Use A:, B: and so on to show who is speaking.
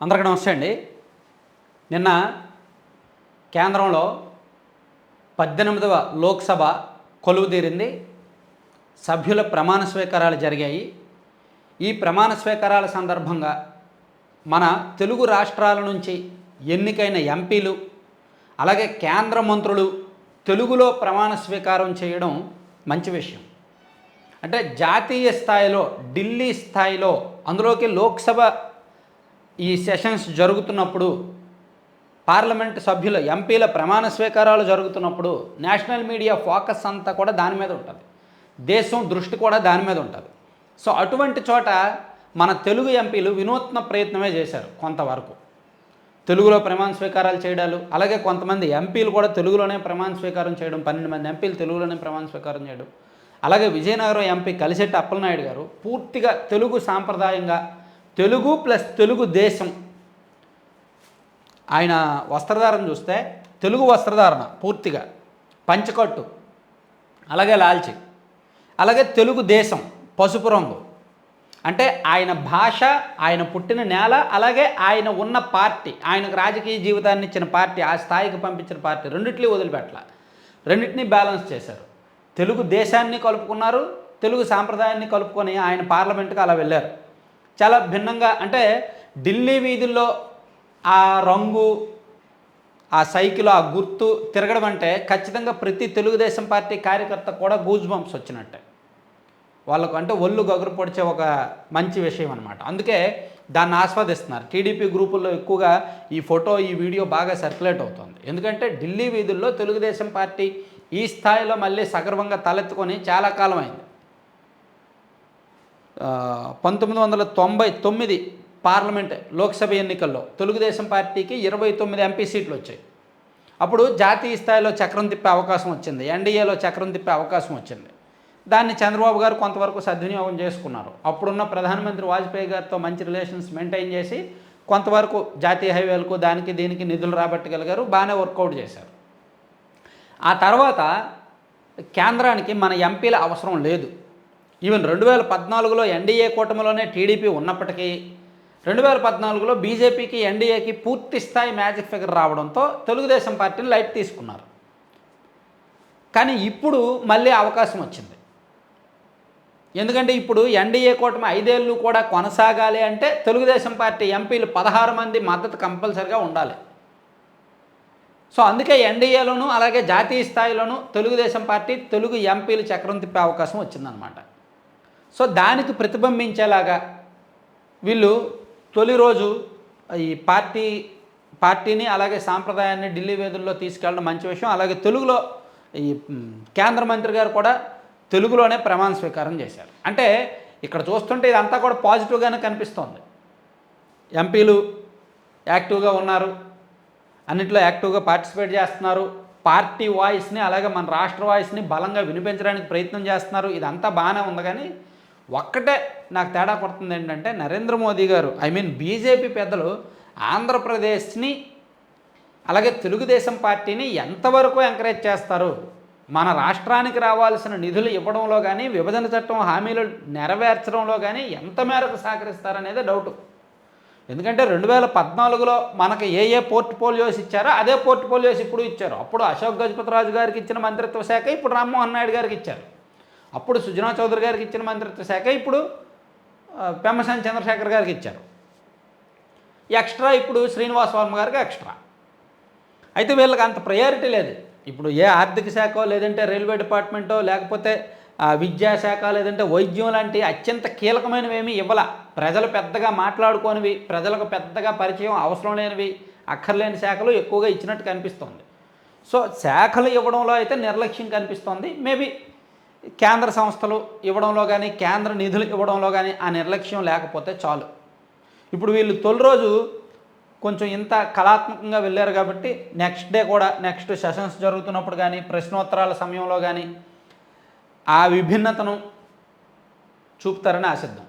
A: అందరికీ నమస్తే అండి. నిన్న కేంద్రంలో పద్దెనిమిదవ లోక్సభ కొలువు తీరింది సభ్యుల ప్రమాణ స్వీకారాలు జరిగాయి. ఈ ప్రమాణ స్వీకారాల సందర్భంగా మన తెలుగు రాష్ట్రాల నుంచి ఎన్నికైన ఎంపీలు అలాగే కేంద్ర మంత్రులు తెలుగులో ప్రమాణ స్వీకారం చేయడం మంచి విషయం. అంటే జాతీయ స్థాయిలో ఢిల్లీ స్థాయిలో అందులోకి లోక్సభ ఈ సెషన్స్ జరుగుతున్నప్పుడు పార్లమెంట్ సభ్యుల ఎంపీల ప్రమాణ స్వీకారాలు జరుగుతున్నప్పుడు నేషనల్ మీడియా ఫోకస్ అంతా కూడా దాని మీద ఉంటుంది. దేశం దృష్టి కూడా దాని మీద ఉంటుంది. సో అటువంటి చోట మన తెలుగు ఎంపీలు వినూత్న ప్రయత్నమే చేశారు కొంతవరకు. తెలుగులో ప్రమాణ స్వీకారాలు చేయడాలు అలాగే కొంతమంది ఎంపీలు కూడా తెలుగులోనే ప్రమాణ స్వీకారం చేయడం పన్నెండు మంది ఎంపీలు తెలుగులోనే ప్రమాణ స్వీకారం చేయడం అలాగే విజయనగరం ఎంపీ కలిసెట్టి అప్పలనాయుడు గారు పూర్తిగా తెలుగు సాంప్రదాయంగా తెలుగు ప్లస్ తెలుగు దేశం. ఆయన వస్త్రధారణ చూస్తే తెలుగు వస్త్రధారణ పూర్తిగా పంచకట్టు అలాగే లాల్చి అలాగే తెలుగు దేశం పసుపు రంగు. అంటే ఆయన భాష ఆయన పుట్టిన నేల అలాగే ఆయన ఉన్న పార్టీ ఆయనకు రాజకీయ జీవితాన్ని ఇచ్చిన పార్టీ ఆ స్థాయికి పంపించిన పార్టీ రెండింటిని వదిలిపెట్టల. రెండింటినీ బ్యాలెన్స్ చేశారు. తెలుగు దేశాన్ని కలుపుకున్నారు తెలుగు సాంప్రదాయాన్ని కలుపుకొని ఆయన పార్లమెంట్కి అలా వెళ్ళారు. చాలా భిన్నంగా అంటే ఢిల్లీ వీధుల్లో ఆ రంగు ఆ సైకిల్ ఆ గుర్తు తిరగడం అంటే ఖచ్చితంగా ప్రతి తెలుగుదేశం పార్టీ కార్యకర్త కూడా గూజ్ బంప్స్ వచ్చినట్టే. వాళ్ళకు అంటే ఒళ్ళు గగురు పొడిచే ఒక మంచి విషయం అనమాట అందుకే దాన్ని ఆస్వాదిస్తున్నారు. టీడీపీ గ్రూపుల్లో ఎక్కువగా ఈ ఫోటో ఈ వీడియో బాగా సర్క్యులేట్ అవుతుంది. ఎందుకంటే ఢిల్లీ వీధుల్లో తెలుగుదేశం పార్టీ ఈ స్థాయిలో మళ్ళీ సగర్వంగా తలెత్తుకొని చాలా కాలం అయింది. పంతొమ్మిది వందల తొంభై తొమ్మిది పార్లమెంట్ లోక్సభ ఎన్నికల్లో తెలుగుదేశం పార్టీకి ఇరవై తొమ్మిది ఎంపీ సీట్లు వచ్చాయి. అప్పుడు జాతీయ స్థాయిలో చక్రం తిప్పే అవకాశం వచ్చింది ఎన్డీఏలో చక్రం తిప్పే అవకాశం వచ్చింది. దాన్ని చంద్రబాబు గారు కొంతవరకు సద్వినియోగం చేసుకున్నారు. అప్పుడున్న ప్రధానమంత్రి వాజ్పేయి గారితో మంచి రిలేషన్స్ మెయింటైన్ చేసి కొంతవరకు జాతీయ హైవేలకు దానికి దీనికి నిధులు రాబట్టగలిగారు బాగానే వర్కౌట్ చేశారు. ఆ తర్వాత కేంద్రానికి మన ఎంపీల అవసరం లేదు. ఈవెన్ రెండు వేల పద్నాలుగులో ఎన్డీఏ కూటమిలోనే టీడీపీ ఉన్నప్పటికీ రెండు వేల పద్నాలుగులో బీజేపీకి ఎన్డీఏకి పూర్తి స్థాయి మ్యాజిక్ ఫిగర్ రావడంతో తెలుగుదేశం పార్టీని లైట్ తీసుకున్నారు. కానీ ఇప్పుడు మళ్ళీ అవకాశం వచ్చింది. ఎందుకంటే ఇప్పుడు ఎన్డీఏ కూటమి ఐదేళ్ళు కూడా కొనసాగాలి అంటే తెలుగుదేశం పార్టీ ఎంపీలు పదహారు మంది మద్దతు కంపల్సరిగా ఉండాలి. సో అందుకే ఎన్డీఏలోను అలాగే జాతీయ స్థాయిలోనూ తెలుగుదేశం పార్టీ తెలుగు ఎంపీలు చక్రం తిప్పే అవకాశం వచ్చిందనమాట సో దానికి ప్రతిబింబించేలాగా వీళ్ళు తొలి రోజు ఈ పార్టీ పార్టీని అలాగే సాంప్రదాయాన్ని ఢిల్లీ వేదుల్లో తీసుకెళ్ళడం మంచి విషయం. అలాగే తెలుగులో ఈ కేంద్ర మంత్రి గారు కూడా తెలుగులోనే ప్రమాణ స్వీకారం చేశారు. అంటే ఇక్కడ చూస్తుంటే ఇదంతా కూడా పాజిటివ్గానే కనిపిస్తోంది. ఎంపీలు యాక్టివ్గా ఉన్నారు. అన్నింటిలో యాక్టివ్గా పార్టిసిపేట్ చేస్తున్నారు. పార్టీ వాయిస్ని అలాగే మన రాష్ట్ర వాయిస్ని బలంగా వినిపించడానికి ప్రయత్నం చేస్తున్నారు. ఇదంతా బాగానే ఉంది కానీ ఒక్కటే నాకు తేడా కొడుతుంది ఏంటంటే నరేంద్ర మోదీ గారు ఐ మీన్ బీజేపీ పెద్దలు ఆంధ్రప్రదేశ్ని అలాగే తెలుగుదేశం పార్టీని ఎంతవరకు ఎంకరేజ్ చేస్తారు? మన రాష్ట్రానికి రావాల్సిన నిధులు ఇవ్వడంలో కానీ విభజన చట్టం హామీలు నెరవేర్చడంలో కానీ ఎంత మేరకు సహకరిస్తారనేది డౌట్ ఎందుకంటే రెండు వేల పద్నాలుగులో మనకి ఏ ఏ పోర్ట్ఫోలియోస్ ఇచ్చారో అదే పోర్ట్ఫోలియోస్ ఇప్పుడు ఇచ్చారు. అప్పుడు అశోక్ గజపతిరాజు గారికి ఇచ్చిన మంత్రిత్వ శాఖ ఇప్పుడు రామ్మోహన్ నాయుడు గారికి ఇచ్చారు. అప్పుడు సుజనా చౌదరి గారికి ఇచ్చిన మంత్రిత్వ శాఖ ఇప్పుడు పెమ్మసాని చంద్రశేఖర్ గారికి ఇచ్చారు. ఎక్స్ట్రా ఇప్పుడు శ్రీనివాస్ వర్మ గారికి ఎక్స్ట్రా. అయితే వీళ్ళకి అంత ప్రయారిటీ లేదు. ఇప్పుడు ఏ ఆర్థిక శాఖ లేదంటే రైల్వే డిపార్ట్మెంటో లేకపోతే విద్యాశాఖ లేదంటే వైద్యం లాంటి అత్యంత కీలకమైనవి ఏమీ ఇవ్వాల. ప్రజలు పెద్దగా మాట్లాడుకోనివి ప్రజలకు పెద్దగా పరిచయం అవసరం లేనివి అక్కర్లేని శాఖలు ఎక్కువగా ఇచ్చినట్టు కనిపిస్తోంది. సో శాఖలు ఇవ్వడంలో అయితే నిర్లక్ష్యం కనిపిస్తోంది. మేబీ కేంద్ర సంస్థలు ఇవ్వడంలో కానీ కేంద్ర నిధులు ఇవ్వడంలో కానీ ఆ నిర్లక్ష్యం లేకపోతే చాలు. ఇప్పుడు వీళ్ళు తొలి రోజు కొంచెం ఇంత కళాత్మకంగా వెళ్ళారు కాబట్టి నెక్స్ట్ డే కూడా నెక్స్ట్ సెషన్స్ జరుగుతున్నప్పుడు కానీ ప్రశ్నోత్తరాల సమయంలో కానీ ఆ విభిన్నతను చూపుతారని ఆశిద్దాం.